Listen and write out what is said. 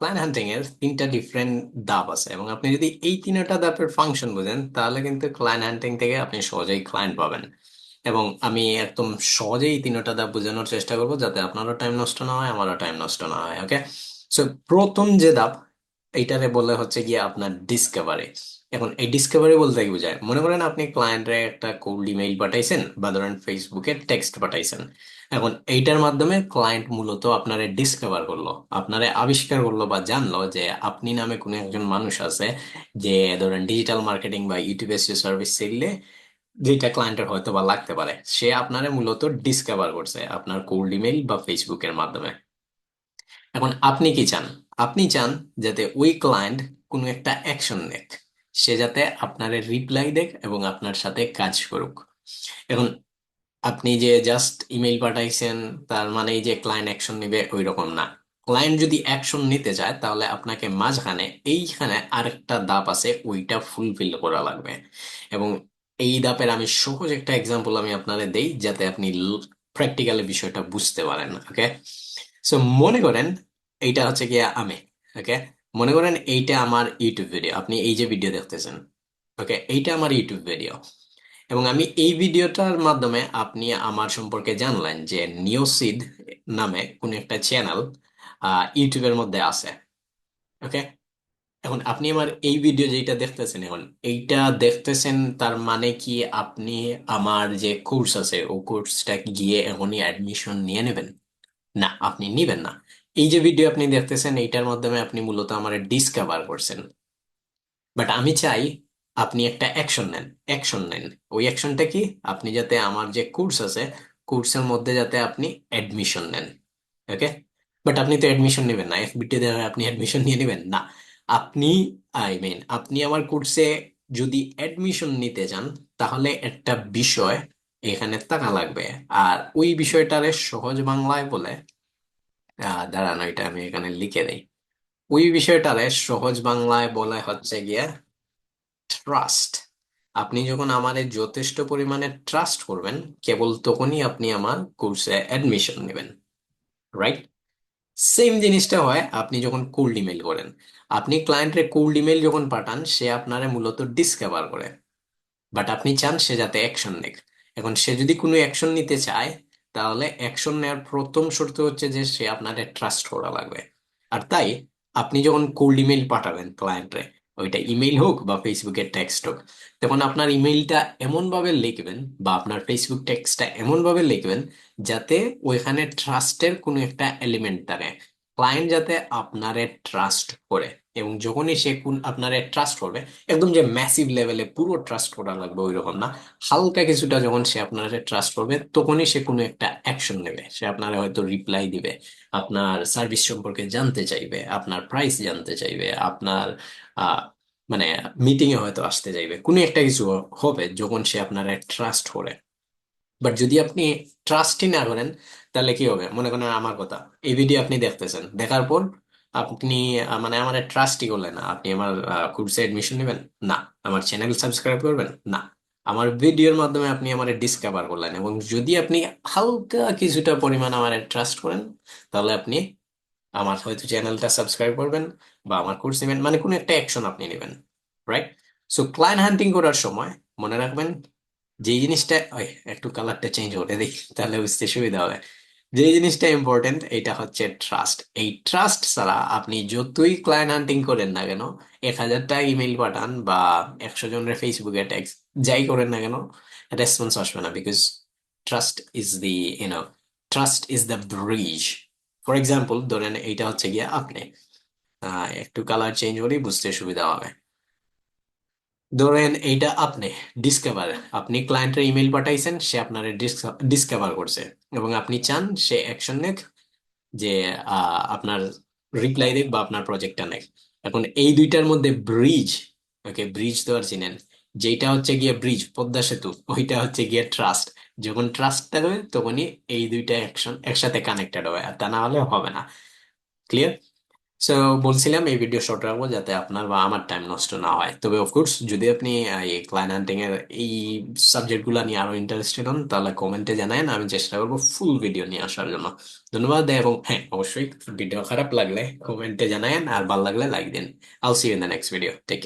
Client হান্টিং এর তিনটা different ধাপ আছে এবং আপনি যদি এই তিনটা ধাপের ফাংশন বুঝেন, তাহলে কিন্তু ক্লায়েন্ট হান্টিং থেকে আপনি সহজেই ক্লায়েন্ট পাবেন। এবং আমি একদম সহজেই তিনটা ধাপ বোঝানোর চেষ্টা করব যাতে আপনারও টাইম নষ্ট না হয়, আমারও টাইম নষ্ট না হয় ওকে সো প্রথম যে ধাপ এইটারে বলে হচ্ছে গিয়ে আপনার ডিসকভারি এখন এই ডিসকভারি বলতে কি বোঝায়। মনে করেন আপনি ক্লায়েন্টরে একটা কোল্ড ইমেইল পাঠাইছেন বা ধরেন ফেসবুকে টেক্সট পাঠাইছেন। এখন এইটার মাধ্যমে ক্লায়েন্ট মূলত আপনারে ডিসকভার করল, আপনারে আবিষ্কার করল বা জানলো যে আপনি নামে কোনো একজন মানুষ আছে যে ধরেন ডিজিটাল মার্কেটিং বা ইউটিউব এসিও সার্ভিস চাইলে যেটা ক্লায়েন্টের হয়তো বা লাগতে পারে, সে আপনারে মূলত ডিসকভার করছে আপনার কোল্ড ইমেইল বা ফেসবুকের মাধ্যমে। এখন আপনি কি চান? আপনি চান যাতে ওই ক্লায়েন্ট কোনো একটা অ্যাকশন নেক। সে যাতে আপনার রিপ্লাই দেখ এবং আপনার সাথে কাজ করুক। এখন আপনি যে জাস্ট ইমেল পাঠাইছেন, তার মানে যে ক্লায়েন্ট অ্যাকশন নেবে ওই রকম না। ক্লায়েন্ট যদি অ্যাকশন নিতে চায়, তাহলে আপনাকে মাঝখানে, এইখানে আরেকটা ধাপ আছে, ওইটা ফুলফিল করা লাগবে। এবং এই ধাপের আমি সহজ একটা এক্সাম্পল আমি আপনাদের দেই, যাতে আপনি প্র্যাকটিক্যালি বিষয়টা বুঝতে পারেন ওকে সো মনে করেন, এইটা হচ্ছে গিয়ে আমি ওকে মনে করেন এইটা আমার ইউটিউব ভিডিও আপনি এই যে ভিডিও দেখতেছেন ওকে এইটা আমার ইউটিউব ভিডিও এবং আমি এই ভিডিওটার মাধ্যমে আপনি আমার সম্পর্কে জানলেন যে নিওসিদ নামে কোন একটা চ্যানেল ইউটিউবের মধ্যে আছে ওকে এখন আপনি আমার এই ভিডিও যেটা দেখতেছেন, এখন এইটা দেখতেছেন তার মানে কি আপনি আমার যে কোর্স আছে, ও কোর্সটা গিয়ে এখনই অ্যাডমিশন নিয়ে নেবেন? না, আপনি নিবেন না। এই যে ভিডিও আপনি দেখতেছেন, এইটার মাধ্যমে আপনি মূলত আমার ডিসকভার করছেন। বাট আমি চাই আপনি একটা অ্যাকশন নেন অ্যাকশন নেন। ওই অ্যাকশনটা কি? আপনি যাতে আমার যে কোর্স আছে কোর্সের মধ্যে যাতে আপনি অ্যাডমিশন নেন ওকে বাট আপনি তো অ্যাডমিশন নেবেন না এফবিটি দ্বারা আপনি অ্যাডমিশন নিয়ে নেবেন না। আপনি আই মিন আপনি আমার কোর্সে যদি অ্যাডমিশন নিতে চান, তাহলে একটা বিষয় এখানে টাকা লাগবে। আর ওই বিষয়টারে সহজ বাংলায় বলে আহ, দাঁড়ান এটা আমি এখানে লিখে দেই। ওই বিষয়টারে সহজ বাংলায় বলে হচ্ছে গিয়ে ট্রাস্ট আপনি যখন আমারে যথেষ্ট পরিমাণে ট্রাস্ট করবেন, কেবল তখনই আপনি আমার কোর্সে অ্যাডমিশন নেবেন। রাইট সেম জিনিসটা হয়, আপনি যখন কোল্ড ইমেল করেন, আপনি ক্লায়েন্টের কোল্ড ইমেল যখন পাঠান, সে আপনারে মূলত ডিসকভার করে। বাট আপনি চান সে যাতে অ্যাকশন নেক। এখন সে যদি কোনো অ্যাকশন নিতে চায় তাহলে অ্যাকশন নেওয়ার প্রথম শর্ত হচ্ছে যে সে আপনার ট্রাস্ট করা লাগবে। আর তাই আপনি যখন কোল্ড ইমেল পাঠাবেন ক্লায়েন্টরে ওইটা ইমেইল হোক বা ফেসবুকের টেক্সট হোক, তখন আপনার ইমেইলটা এমনভাবে লিখবেন বা আপনার ফেসবুক টেক্সটটা এমনভাবে লিখবেন যাতে ওইখানে ট্রাস্টের কোনো একটা এলিমেন্ট থাকে ক্লায়েন্ট যাতে আপনারে ট্রাস্ট করে। এবং যখনই সে কোন আপনারে ট্রাস্ট করবে, একদম যে ম্যাসিভ লেভেলে পুরো ট্রাস্ট করা লাগবে ওই রকম না। হালকা কিছুটা যখন সে আপনারে ট্রাস্ট করবে, তখনই সে কোনো একটা অ্যাকশন নেবে। সে আপনারে হয়তো রিপ্লাই দিবে, আপনার সার্ভিস সম্পর্কে জানতে চাইবে, আপনার প্রাইস জানতে চাইবে, আপনার মানে মিটিং এ হয়তো আসতে চাইবে। কোনো একটা কিছু হবে যখন সে আপনার ট্রাস্ট করে। বাট যদি আপনি ট্রাস্টই না করেন, তাহলে কি হবে? মনে করেন আমার কথা, এই ভিডিও আপনি দেখতেছেন। দেখার পর আপনি মানে আমার ট্রাস্টই করলেন না। আপনি আমার কোর্সে এডমিশন নেবেন? না। আমার চ্যানেল সাবস্ক্রাইব করবেন? না। আমার ভিডিওর মাধ্যমে আপনি আমার ডিসকভার করলেন এবং যদি আপনি হালকা কিছুটা পরিমাণ আমার ট্রাস্ট করেন, তাহলে আপনি আমার হয়তো চ্যানেলটা সাবস্ক্রাইব করবেন বা আমার কোর্স নেবেন। মানে কোনো একটা অ্যাকশন আপনি নেবেন রাইট সো ক্লায়েন্ট হান্টিং করার সময় মনে রাখবেন যে জিনিসটা, ওই, একটু কালারটা চেঞ্জ করে দিই তাহলে বুঝতে সুবিধা হবে। যে জিনিসটা ইম্পর্টেন্ট এটা হচ্ছে ট্রাস্ট এই ট্রাস্ট ছাড়া আপনি যতই ক্লায়েন্ট হান্টিং করেন না কেন, এক হাজারটা ইমেল পাঠান বা একশো জনের ফেসবুকে ট্যাক্স যাই করেন না কেন রেসপন্স আসবে না because trust is the you know trust is the bridge for example ধরেন এইটা হচ্ছে গিয়ে আপনি একটু কালার চেঞ্জ করেই বুঝতে সুবিধা হবে। ধরেন এইটা আপনি ডিসকভার আপনি ক্লায়েন্টের ইমেল পাঠাইছেন, সে আপনার ডিসকভার করছে এবং আপনি চান সে অ্যাকশন নেক যে আপনার রিপ্লাই দেখ বা আপনার প্রজেক্টটা নেক। এখন এই দুইটার মধ্যে ব্রিজ ওকে ব্রিজ তো আর চিনেন যেটা হচ্ছে গিয়ে ব্রিজ পদ্মা সেতু, ওইটা হচ্ছে গিয়ে ট্রাস্ট যখন ট্রাস্ট থাকবে তখনই এই দুইটা অ্যাকশন একসাথে কানেক্টেড হবে, আর তা না হলে হবে না। ক্লিয়ার সো বলছিলাম এই ভিডিও শর্ট রাখব যাতে আপনার বা আমার টাইম নষ্ট না হয়। তবে অফকোর্স যদি আপনি এই ক্লায়েন্ট হান্টিং এর এই সাবজেক্টগুলা নিয়ে আরও ইন্টারেস্টেড হন, তাহলে কমেন্টে জানায় আমি চেষ্টা করব ফুল ভিডিও নিয়ে আসার জন্য। ধন্যবাদ, এবং হ্যাঁ অবশ্যই ভিডিও খারাপ লাগলে কমেন্টে জানায় আর ভালো লাগলে লাইক দিন। All see in the next video take care